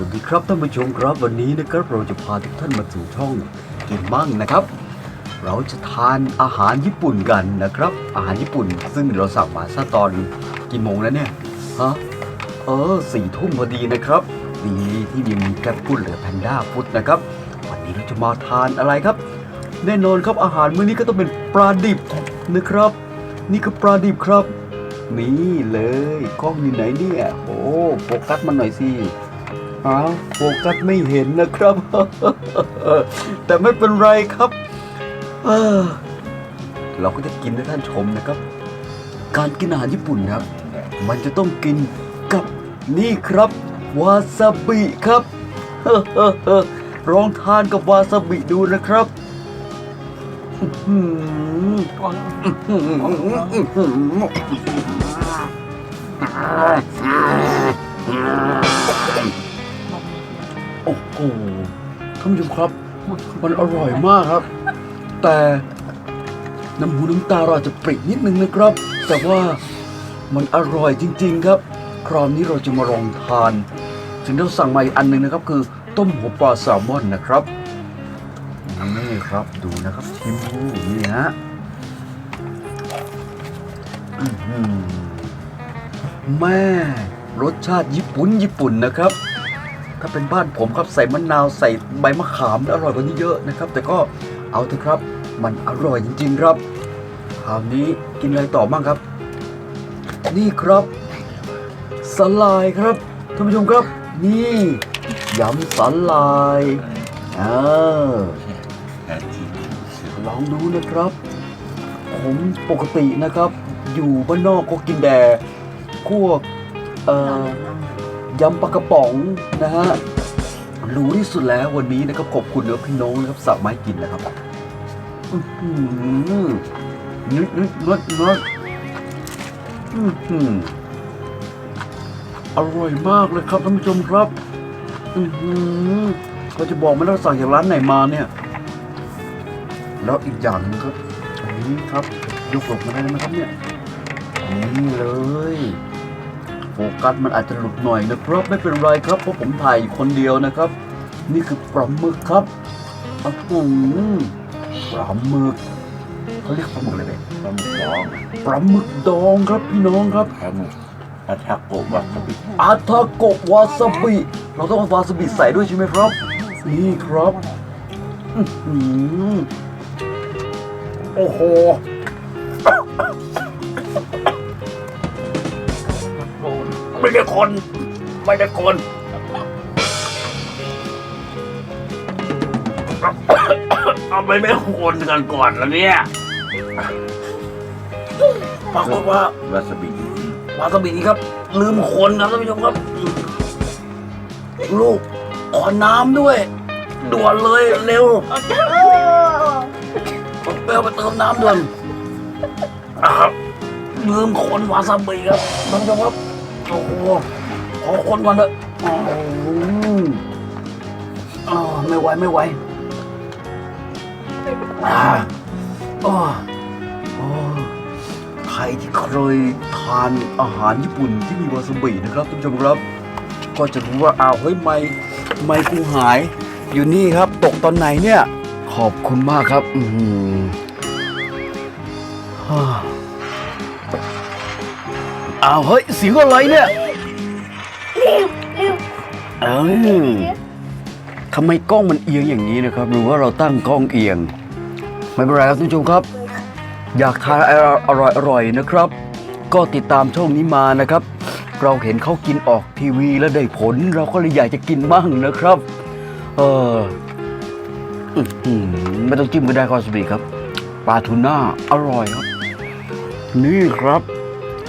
สวัสดีครับท่านผู้ชมครับวันนี้นะครับเราจะพาทุกท่านมาสู่ช่องกินมั่งนะครับ เราจะทานอาหารญี่ปุ่นกันนะครับ อาหารญี่ปุ่น ซึ่งเราสั่งมาซะตอนกี่โมงแล้วเนี่ยฮะเออสี่ทุ่มพอดีนะครับดีที่มีแกร็บฟุตหรือแพนด้าฟุตนะครับวันนี้เราจะมาทานอะไรครับ แน่นอนครับอาหารมื้อนี้ก็ต้องเป็นปลาดิบนะครับ นี่คือปลาดิบครับ นี่เลยกล้องอยู่ไหนเนี่ยโอ้โฟกัสมันหน่อยสิาโฟกัสไม่เห็นนะครับ แต่ไม่เป็นไรครับเราก็จะกินให้ท่านชมนะครับ การกินอาหารญี่ปุ่นครับ มันจะต้องกินกับนี่ครับวาซาบิครับลองทานกับวาซาบิดูนะครับอื้ โอ้โหท่านผู้ชมครับ มันอร่อยมากครับ แต่น้ำหูน้ำตาเราจะปรินิดนึงนะครับ แต่ว่ามันอร่อยจริง ๆ ครับ คราวนี้เราจะมาลองทานสิ่งที่เราสั่งมาอีกอันหนึ่งนะครับ คือต้มหัวปลาแซลมอนนะครับนี่ครับดูนะครับชิมดูนี่ฮะแม่รสชาติญี่ปุ่นญี่ปุ่นนะครับ ถ้าเป็นบ้านผมครับใส่มะนาวใส่ใบมะขามแล้วอร่อยกว่านี้เยอะนะครับ แต่ก็เอาเถอะครับ มันอร่อยจริง ๆ ครับคราวนี้กินอะไรต่อบ้างครับ นี่ครับสลายครับท่านผู้ชมครับ นี่ยำสลายอ่าลองดูนะครับ ผมปกตินะครับ อยู่บ้านนอกก็กินแต่พวกเอ่อ ยำปลากระป๋องนะฮะรู้ที่สุดแล้ววันนี้นะครับขอบคุณนะพี่น้องนะครับสั่งมาให้กินนะครับอื้อหือนึกนึกนึกนึกอื้อหืออร่อยมากเลยครับท่านผู้ชมครับอือหือเราจะบอกไหมเราสั่งจากร้านไหนมาเนี่ย แล้วอีกอย่างนึงครับอันนี้ครับยกหลบมาได้ไหมครับเนี่ยนี่เลย ฟกัสมันอาจจะหลุดหน่อยนะครับ ไม่เป็นไรครับเพราะผมถ่ายอยู่คนเดียวนะครับ นี่คือปลาหมึกครับอื้อหือปลาหมึกเขาเรียกปลาหมึกอะไรเนี่ยปลาหมึกดองปลาหมึกดองครับพี่น้องครับปลาหมึกอาทาโกะวาซาบิอาทาโกะวาซาบิเราต้องเอาวาซาบิใส่ด้วยใช่ไหมครับ นี่ครับอื้อหือโอ้โห ไม่ได้คน ไม่ได้คนเอาไปไม่คนกันก่อนแล้วเนี่ยปรากฏว่าวาซาบิวาซาบินี่ครับ ลืมคนครับท่านผู้ชมครับ ลูกขอน้ำด้วย ด่วนเลยเร็วเปลไปเติมน้ำด่วนลืมคนวาซาบิครับท่านผู้ชมครับ โอ้โหขอคนก่อนเถอะอ้โหอ่าไม่ไหวไม่ไหวอ่าอ้ออ้อใครที่เคยทานอาหารญี่ปุ่นที่มีวาซาบินะครับท่านผู้ชมครับ ก็จะรู้ว่าอ้าวเฮ้ยไม่ไม่กูหาย อยู่นี่ครับ ตกตอนไหนเนี่ย ขอบคุณมากครับ อือหื อฮ่าอ้าวเฮ้ยเสียงอะไรเนี่ยเอ้ยทำไมกล้องมันเอียงอย่างนี้นะครับหรือว่าเราตั้งกล้องเอียง ไม่เป็นไรครับท่านผู้ชมครับ อยากทานอะไรอร่อยอร่อยๆนะครับ ก็ติดตามช่องนี้มานะครับ เราเห็นเขากินออกทีวีแล้วได้ผล เราก็เลยอยากจะกินบ้างนะครับ เอออื้อหือไม่ต้องจิ้มก็ได้คอสบีครับปลาทูน่าอร่อยครับ นี่ครับ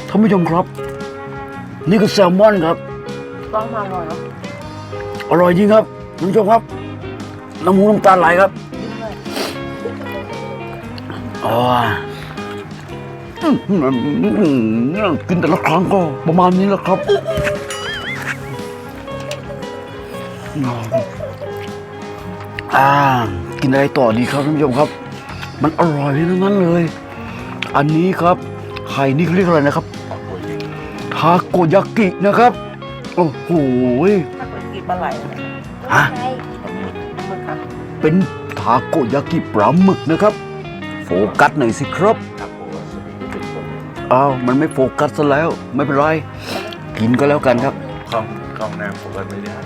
ท่านผู้ชมครับ นี่คือแซลมอนครับต้องมาหน่อยเนาะอร่อยจริงครับท่านผู้ชมครับ น้ำมูน้ำตาไหลครับอ๋ออื้อหือกินแต่ละครั้งก็ประมาณนี้แหละครับอ่ากินอะไรต่อดีครับท่านผู้ชมครับ มันอร่อยทั้งนั้นเลย อันนี้ครับไข่นี่เขาเรียกอะไรนะครับ ทาโกยากินะครับ โอ้โหถ้าเป็นกีปลาไหลนะฮะปลาหมึกมึกค่ะเป็นทาโกยากิปลาหมึกนะครับ โฟกัสหน่อยสิครับทาโกวาซาบิเป็นคนอ้าวมันไม่โฟกัสซะแล้วไม่เป็นไร กินก็แล้วกันครับกล้องกล้องหน้าโฟกัสไม่ได้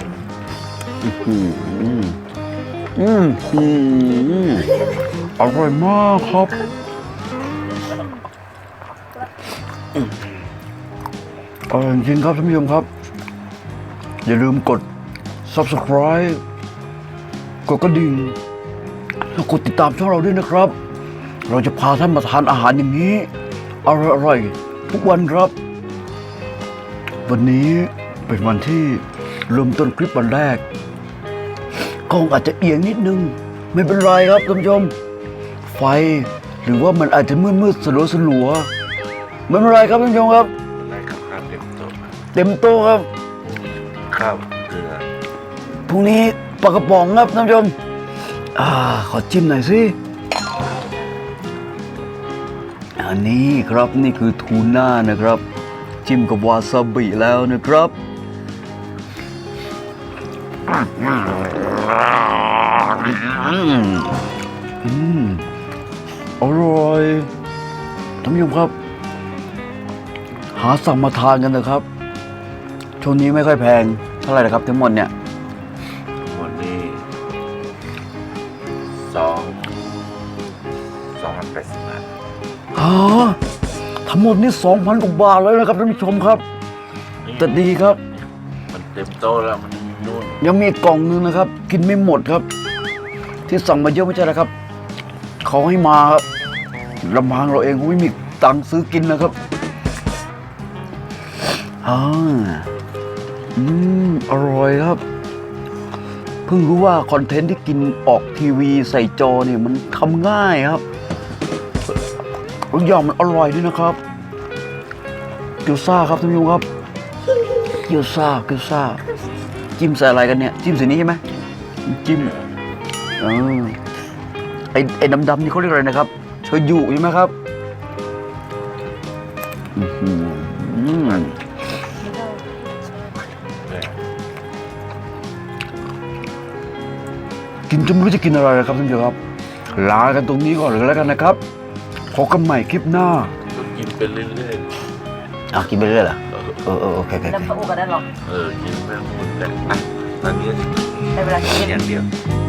อืมอืมอืมอืมอร่อยมากครับ อร่อยจริงครับท่านผู้ชมครับ อย่าลืมกด subscribe กดกระดิ่งแล้วกดติดตามช่องเราด้วยนะครับ เราจะพาท่านมาทานอาหารอย่างนี้ อร่อยๆทุกวันครับ วันนี้เป็นวันที่เริ่มต้นคลิปวันแรกกล้องอาจจะเอียงนิดนึง ไม่เป็นไรครับท่านผู้ชม ไฟหรือว่ามันอาจจะมืดมืดสลัวสลัวไม่เป็นไรครับท่านผู้ชมครับ เต็มโต๊ะครับข้าวเกลือพรุ่งนี้ปลากระป๋องครับท่านผู้ชมอ่าขอจิ้มหน่อยสิอันนี้ครับนี่คือทูน่านะครับ จิ้มกับวาซาบิแล้วนะครับอืมอืมอร่อยท่านผู้ชมครับ หาสั่งมาทานกันนะครับ ช่วงนี้ไม่ค่อยแพงเท่าไหร่นะครับ ทั้งหมดเนี่ยวันนี้สองสองพันแปดสิบบาทฮะทั้งหมดนี่สองพันกว่าบาทเลยนะครับท่านผู้ชมครับแต่ดีครับ มันเต็มโต๊ะแล้วมันนู่นยังมีอีกกล่องนึงนะครับ กินไม่หมดครับ ที่สั่งมาเยอะไม่ใช่นะครับเขาให้มาครับลำพังเราเองก็ไม่มีตังค์ซื้อกินนะครับอ่า อืม อร่อยครับ เพิ่งรู้ว่าคอนเทนต์ที่กินออกทีวีใส่จอเนี่ยมันทำง่ายครับทุกอย่างมันอร่อยด้วยนะครับ เกี๊ยวซ่าครับท่านผู้ชมครับ เกี๊ยวซ่า เกี๊ยวซ่า จิ้มใส่อะไรกันเนี่ย จิ้มสีนี้ใช่ไหมจิ้มเออไอไอ้ดำๆนี่เขาเรียกอะไรนะครับโชยุใช่ไหมครับ อือหือ เลยกินจนไม่รู้จะกินอะไรแล้วครับท่านผู้ชมครับ ลากันตรงนี้ก่อนเลยแล้วกันนะครับพบกันใหม่คลิปหน้าก็กินไปเรื่อยอะกินไปเรื่อยเหรอๆเออเออเออโอเคโอเคโอน้ำเคพะอุกันได้หรอเออกินไม่หมดแต่อะตอนนี้ในเวลากิน อย่างเดียวอ